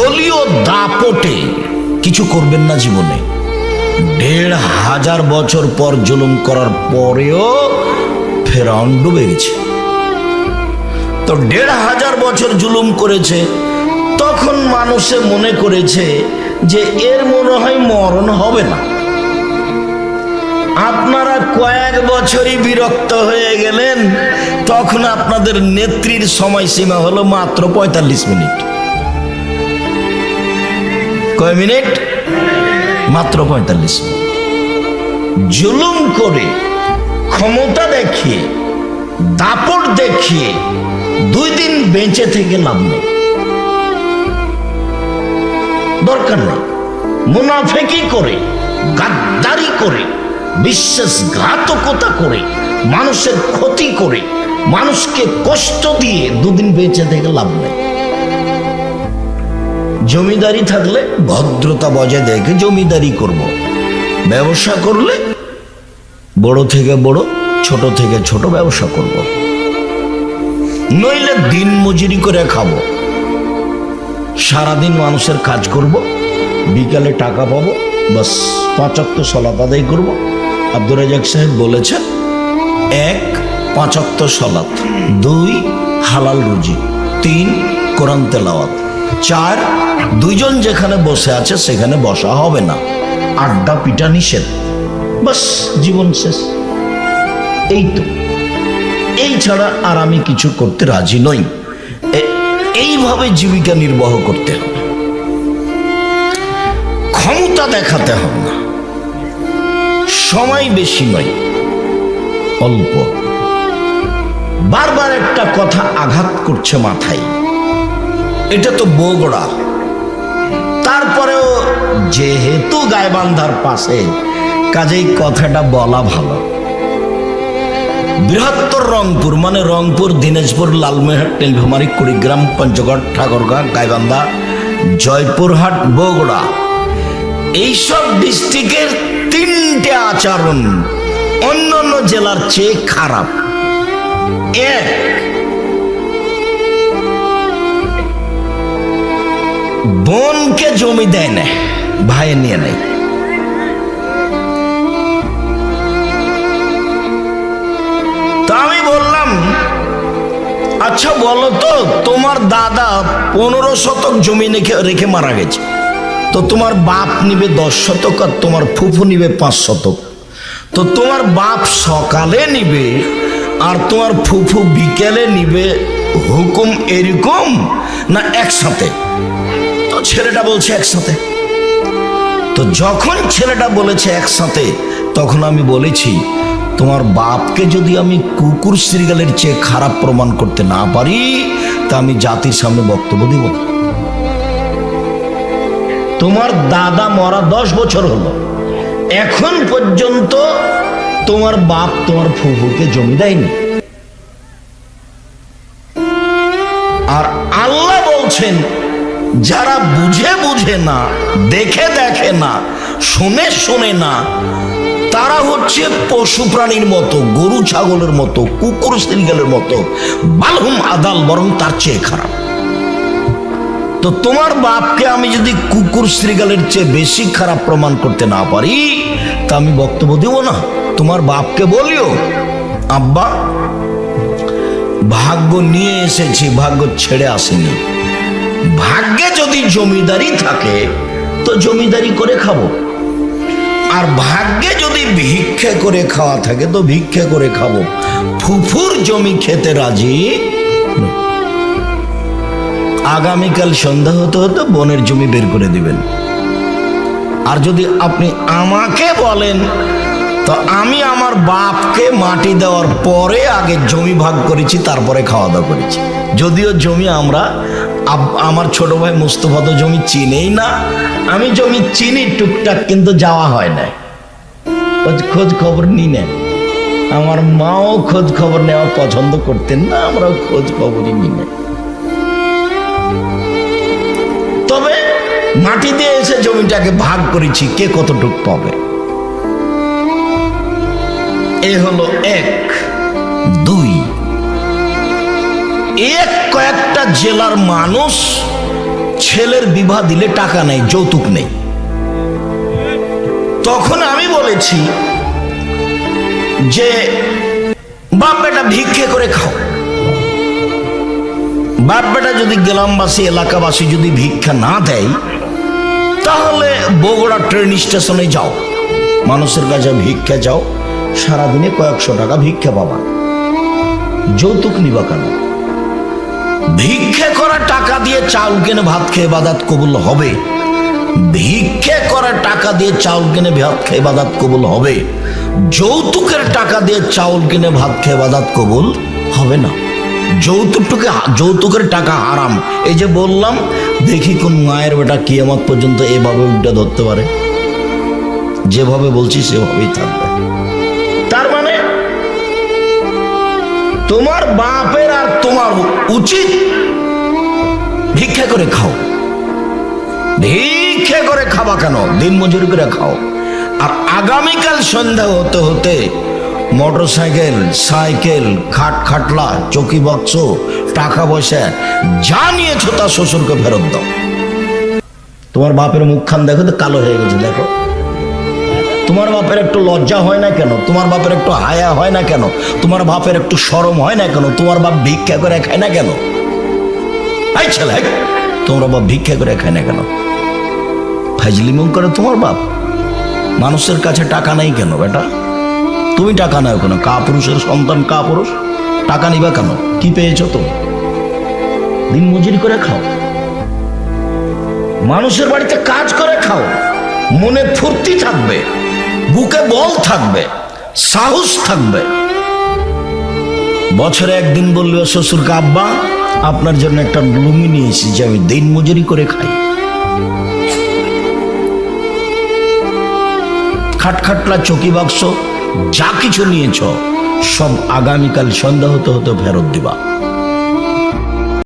দলীয় দাপটে কিছু করবেন না জীবনে। দেড় হাজার বছর পর জুলুম করার পরেও ফেরাউন ডুবে গেছে। তো দেড় হাজার বছর জুলুম করেছে, তখন মানুষে মনে করেছে যে এর মনে হয় মরণ হবে না। আপনারা কয়েক বছরই বিরক্ত হয়ে গেলেন, তখন আপনাদের নেত্রীর সময়সীমা হলো মাত্র পঁয়তাল্লিশ মিনিট। কয় মিনিট? মাত্র পঁয়তাল্লিশ জুলুম করে, ক্ষমতা দেখিয়ে, দাপট দেখিয়ে, দুই দিন বেঁচে থেকে লাভ নেই। দরকার নেই। মুনাফেকি করে, গাদ্দারি করে, বিশ্বাসঘাতকতা করে, মানুষের ক্ষতি করে, মানুষকে কষ্ট দিয়ে দুদিন বেঁচে থেকে লাভ নেই। জমিদারি থাকলে ভদ্রতা বজায় দেখে জমিদারি করব। ব্যবসা করলে বড় থেকে বড়, ছোট থেকে ছোট ব্যবসা করব। নইলে দিন মজুরি করে খাব সারাদিন মানুষের কাজ করব, বিকালে টাকা পাবো, বাস পাঁচাত্তর সলাত আদায় করব আব্দুর রাজাক সাহেব বলেছেন, এক পাঁচাত্তর সলাত দুই হালাল রুজি, তিন কোরআন তেলাওয়াত চার, দুইজন যেখানে বসে আছে সেখানে বসা হবে না। আড্ডা পিটা নিষেধ। বাস, জীবন শেষ। এই তো। এই ছাড়া আর আমি কিছু করতে রাজি নই। এইভাবে জীবিকা নির্বাহ করতে হবে। ক্ষমতা দেখাতে হবে না। সময় বেশি নয়। অল্প। বারবার একটা কথা আঘাত করছে মাথায়। এটা তো বগড়া। তারপরেও যেহেতু গায়বান্ধার পাশে, কাজেই কথাটা বলা ভালো। বৃহত্তর রংপুর মানে রংপুর, দিনাজপুর লালমেহাট নীলফামারী, কুড়িগ্রাম, পঞ্চগড়, ঠাকুরগাঁ, গাইবান্ধা, জয়পুরহাট, বগুড়া। এইসব ডিস্ট্রিক্টের তিনটে আচরণ অন্য অন্য জেলার চেয়ে খারাপ। এক বোনকে জমি দেয় না ভাই নিয়ে নেয়। তা আমি বললাম আচ্ছা বলো তো, তোমার দাদা পনেরো শতক জমি রেখে রেখে মারা গেছে। তো তোমার বাপ নিবে দশ শতক আর তোমার ফুফু নিবে পাঁচ শতক। তো তোমার বাপ সকালে নিবে আর তোমার ফুফু বিকেলে নিবে হুকুম এরকম না একসাথে? ছেলেটা বলছে একসাথে। তো যখন ছেলেটা বলেছে একসাথে, তখন আমি বলেছি, তোমার বাপকে যদি আমি কুকুর শ্রীগালের চেয়ে খারাপ প্রমাণ করতে না পারি, তা আমি জাতির সামনে বক্তব্য দিব তোমার দাদা মরা দশ বছর হলো। এখন পর্যন্ত তোমার বাপ তোমার ফুফুকে জমি দেয়নি। আর আল্লাহ বলছেন যারা বুঝে বুঝে না, দেখে দেখে না, শুনে শুনে না, তারা হচ্ছে পশু প্রাণীর মতো, গরু ছাগলের মতো, কুকুর সিলগালের মতো, বালহুম আদাল বরং তার চেয়ে খারাপ। তো তোমার বাপকে আমি যদি কুকুর শ্রীগালের চেয়ে বেশি খারাপ প্রমাণ করতে না পারি, তা আমি বক্তব্য দেব না। তোমার বাপকে বলিও, আব্বা, ভাগ্য নিয়ে এসেছি, ভাগ্য ছেড়ে আসেনি। ভাগ্যে যদি জমিদারি থাকে, তো জমিদারি করে খাব। আর ভাগ্যে যদি ভিক্ষে করে খাওয়া থাকে, তো ভিক্ষে করে খাব। ফুফুর জমি খেতে রাজি? আগামীকাল সন্ধ্যা হতে হতে বনের জমি বের করে দিবেন। আর যদি আপনি আমাকে বলেন, তো আমি আমার বাপকে মাটি দেওয়ার পরে আগে জমি ভাগ করেছি, তারপরে খাওয়া দাওয়া করেছি। যদিও জমি আমরা আমার ছোট ভাই মুস্তফা তো জমি চিনেই না। আমি জমি চিনি টুকটাক, কিন্তু যাওয়া হয় না খোঁজ- খবর নি না আমার মাও খোঁজ খবর নেওয়া পছন্দ করতেন না, আমরাও খোঁজ খবরই নি না তবে মাটি দিয়ে এসে জমিটাকে ভাগ করেছি, কে কতটুক পাবে? এ হলো এক, দুই। এক কয়েকটা জেলার মানুষ ছেলের বিবাহ দিলে টাকা নেই, যৌতুক নেই। তখন আমি বলেছি যে, বাপ বেটা ভিক্ষে করে খাও। বাপ বেটা যদি গ্রামবাসী, এলাকাবাসী যদি ভিক্ষা না দেয়, তাহলে বগুড়া ট্রেন স্টেশনে যাও। মানুষের কাছে ভিক্ষা যাও সারাদিনে কয়েকশো টাকা ভিক্ষা পাবা। যৌতুক নিবা কেন? ভিক্ষে করা টাকা দিয়ে চাউল কিনে ভাত খেয়ে বাদাত কবুল হবে। ভিক্ষে করা টাকা দিয়ে চাউল কিনে ভাত খেয়ে বাদাত কবুল হবে। যৌতুকের টাকা দিয়ে চাউল কিনে ভাত খেয়ে বাদাত কবুল হবে না। যৌতুকটুকে যৌতুকের টাকা হারাম। এই যে বললাম, দেখি কোন মায়ের বেটা কিয়ামত পর্যন্ত এভাবে উল্টা ধরতে পারে। যেভাবে বলছি, সেভাবেই থাকবে। তার মানে তোমার বাপের আর তোমার উচিত ভিক্ষা করে খাও। ভিক্ষে করে খাবা কেন? দিন মজুরি করে খাও। আর আগামীকাল সন্ধ্যা হতে হতে মোটর সাইকেল সাইকেল, খাট খাটলা, চকি বাক্স, টাকা পয়সা যা নিয়েছো তা শ্বশুরকে ফেরত দাও। তোমার বাপের মুখখান দেখো তো কালো হয়ে গেছে, দেখো। তোমার বাপের একটু লজ্জা হয় না কেন? তোমার বাপের একটু হায়া হয় না কেন? তোমার বাপের একটু সরম হয় না কেন? তোমার বাপ ভিক্ষা করে খায় না কেন? এই ছেলে তোমার বাপ ভিক্ষা করে খায় না কেন? ফাইজলিমং করে তোমার বাপ? মানুষের কাছে টাকা নেই কেন বেটা? তুমি টাকা নাও কেন? কা পুরুষের সন্তান কা পুরুষ টাকা নিবা কেন? কি পেয়েছ তুমি? দিন মজুরি করে খাও। মানুষের বাড়িতে কাজ করে খাও। মনে ফুর্তি থাকবে, বুকে বল থাকবে, সাহস থাকবে। বছরে একদিন বলবে, শ্বশুরকে, আব্বা, আপনার জন্য একটা লুঙ্গি নিয়ে এসেছি, আমি দিন মজুরি করে খাই। খাটখাটলা চকি বাক্স, যা কিছু নিয়েছ, সব আগামীকাল সন্ধ্যা হতে হতে ফেরত দিবা।